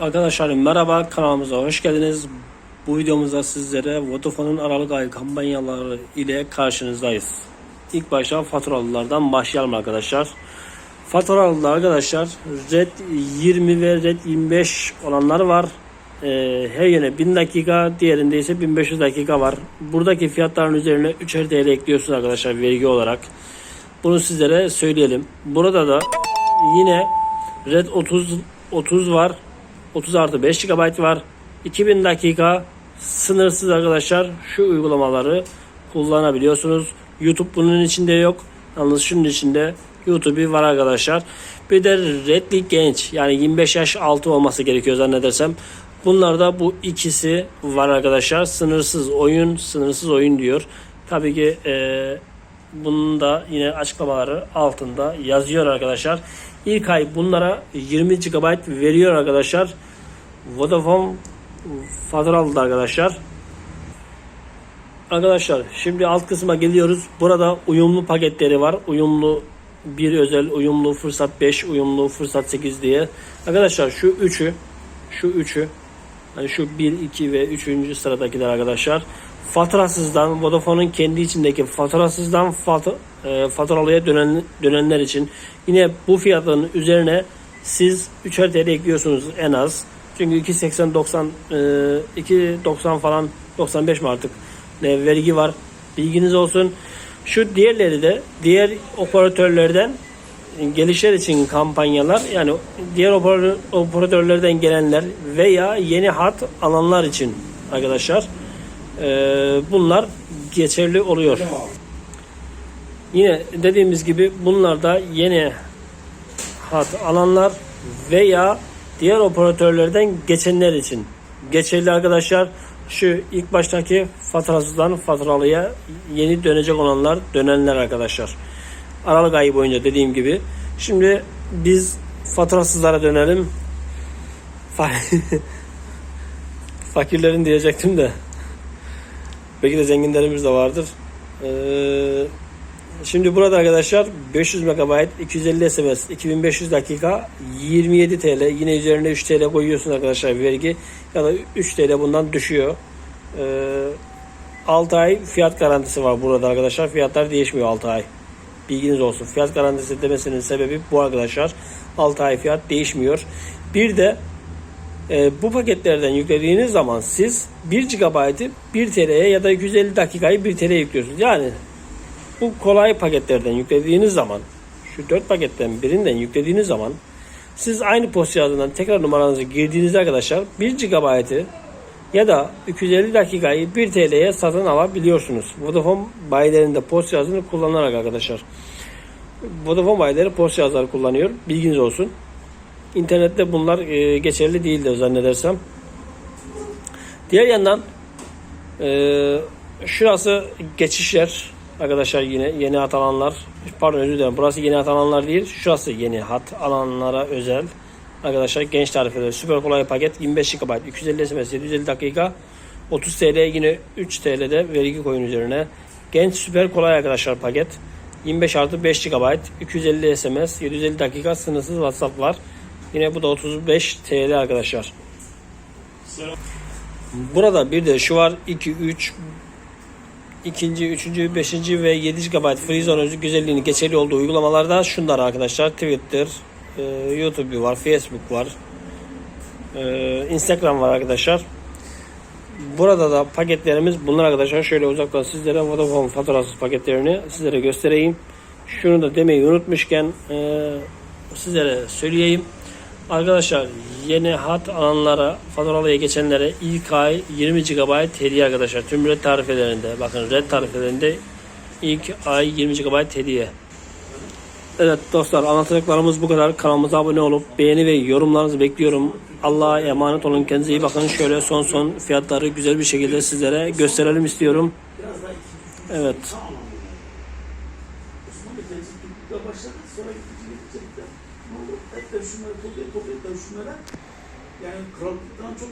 Arkadaşlar merhaba kanalımıza hoş geldiniz. Bu videomuzda sizlere Vodafone'un Aralık ayı kampanyaları ile karşınızdayız. İlk başta faturalılardan başlayalım arkadaşlar. Faturalılar arkadaşlar Red 20 ve Red 25 olanlar var. Ee, her yöne 1000 dakika diğerinde ise 1500 dakika var. Buradaki fiyatların üzerine 3'er TL ekliyorsunuz arkadaşlar vergi olarak. Bunu sizlere söyleyelim. Burada da yine Red 30 30 var. 30 artı 5 GB var. 2000 dakika sınırsız arkadaşlar şu uygulamaları kullanabiliyorsunuz. YouTube bunun içinde yok. Yalnız şunun içinde YouTube var arkadaşlar. Bir de Redli Genç yani 25 yaş altı olması gerekiyor zannedersem. Bunlarda bu ikisi var arkadaşlar. Sınırsız oyun, sınırsız oyun diyor. Tabii ki eee bunun da yine açıklamaları altında yazıyor arkadaşlar. İlk ay bunlara 20 GB veriyor arkadaşlar. Vodafone faturalı arkadaşlar. Arkadaşlar şimdi alt kısma geliyoruz. Burada uyumlu paketleri var. Uyumlu bir özel, uyumlu fırsat 5, uyumlu fırsat 8 diye. Arkadaşlar şu üçü, şu üçü, şu 1, 2 ve 3. sıradakiler arkadaşlar. Faturasızdan, Vodafone'un kendi içindeki faturasızdan fatu, e, faturalıya dönen, dönenler için yine bu fiyatın üzerine siz 3'er TL ekliyorsunuz en az. Çünkü 2.80 90 e, 2.90 falan 95 mi artık ne vergi var. Bilginiz olsun. Şu diğerleri de diğer operatörlerden gelişler için kampanyalar yani diğer operatör- operatörlerden gelenler veya yeni hat alanlar için arkadaşlar e, bunlar geçerli oluyor. Yine dediğimiz gibi bunlar da yeni hat alanlar veya diğer operatörlerden geçenler için geçerli arkadaşlar. Şu ilk baştaki faturasızdan faturalıya yeni dönecek olanlar dönenler arkadaşlar. Aralık ayı boyunca dediğim gibi. Şimdi biz faturasızlara dönelim. Fa- Fakirlerin diyecektim de. Belki de zenginlerimiz de vardır. Ee, Şimdi burada arkadaşlar 500 MB 250 SMS 2500 dakika 27 TL yine üzerine 3 TL koyuyorsun arkadaşlar vergi ya da 3 TL bundan düşüyor. Ee, 6 ay fiyat garantisi var burada arkadaşlar. Fiyatlar değişmiyor 6 ay. Bilginiz olsun. Fiyat garantisi demesinin sebebi bu arkadaşlar. 6 ay fiyat değişmiyor. Bir de e, bu paketlerden yüklediğiniz zaman siz 1 GB'ı 1 TL'ye ya da 250 dakikayı 1 TL'ye yüklüyorsunuz. Yani bu kolay paketlerden yüklediğiniz zaman şu 4 paketten birinden yüklediğiniz zaman siz aynı post cihazından tekrar numaranızı girdiğinizde arkadaşlar 1 GB'ı ya da 250 dakikayı 1 TL'ye satın alabiliyorsunuz. Vodafone bayilerinde post cihazını kullanarak arkadaşlar. Vodafone bayileri post cihazları kullanıyor. Bilginiz olsun. İnternette bunlar e, geçerli değildir zannedersem. Diğer yandan e, şurası geçişler arkadaşlar yine yeni hat alanlar. Pardon özür dilerim. Burası yeni hat alanlar değil. Şurası yeni hat alanlara özel. Arkadaşlar genç tarifeleri süper kolay paket 25 GB 250 SMS 750 dakika 30 TL yine 3 TL'de vergi koyun üzerine. Genç süper kolay arkadaşlar paket. 25 artı 5 GB 250 SMS 750 dakika sınırsız WhatsApp var. Yine bu da 35 TL arkadaşlar. Burada bir de şu var 2 3 ikinci, üçüncü, beşinci ve 7 GB free zone güzelliğini geçerli olduğu uygulamalarda şunlar arkadaşlar. Twitter, e, YouTube var, Facebook var, e, Instagram var arkadaşlar. Burada da paketlerimiz bunlar arkadaşlar. Şöyle uzaktan sizlere Vodafone faturasız paketlerini sizlere göstereyim. Şunu da demeyi unutmuşken e, sizlere söyleyeyim. Arkadaşlar yeni hat alanlara, faturalıya geçenlere ilk ay 20 GB hediye arkadaşlar. Tüm red tarifelerinde. Bakın red tarifelerinde ilk ay 20 GB hediye. Evet dostlar anlatacaklarımız bu kadar. Kanalımıza abone olup beğeni ve yorumlarınızı bekliyorum. Allah'a emanet olun. Kendinize iyi bakın. Şöyle son son fiyatları güzel bir şekilde sizlere gösterelim istiyorum. Evet. Yani krallıktan çok